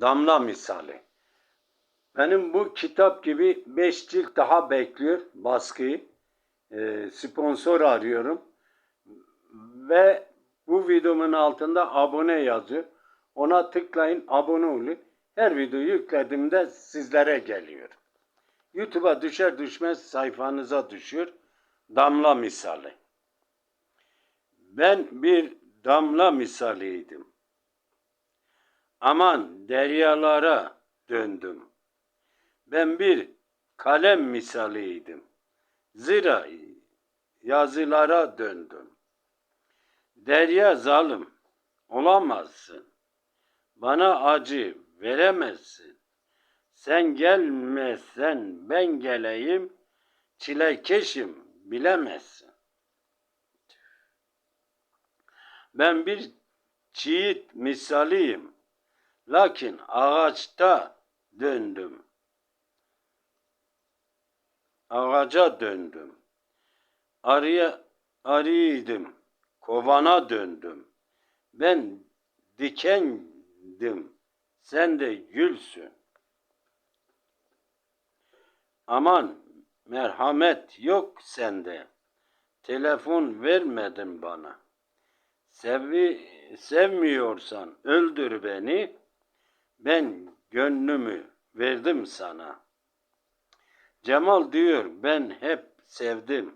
Damla misali. Benim bu kitap gibi 5 cilt daha bekliyor baskıyı. Ee, sponsor arıyorum. Ve bu videomun altında abone yazıyor. Ona tıklayın abone olun. Her videoyu yüklediğimde sizlere geliyor. YouTube'a düşer düşmez sayfanıza düşüyor. Damla misali. Ben bir damla misaliydim. Aman deryalara döndüm. Ben bir kalem misaliydim. Zira yazılara döndüm. Derya zalim olamazsın. Bana acı veremezsin. Sen gelmezsen ben geleyim, çilekeşim bilemezsin. Ben bir çiğit misaliyim. Lakin ağaçta döndüm. Ağaca döndüm. Arıya arıydım. Kovana döndüm. Ben dikendim. Sen de gülsün. Aman merhamet yok sende. Telefon vermedin bana. Sevi, sevmiyorsan öldür beni. Ben gönlümü verdim sana. Cemal diyor ben hep sevdim.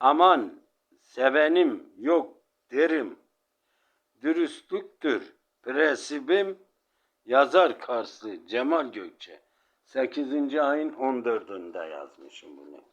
Aman sevenim yok derim. Dürüstlüktür prensibim yazar Karslı Cemal Gökçe. 8. ayın 14'ünde yazmışım bunu.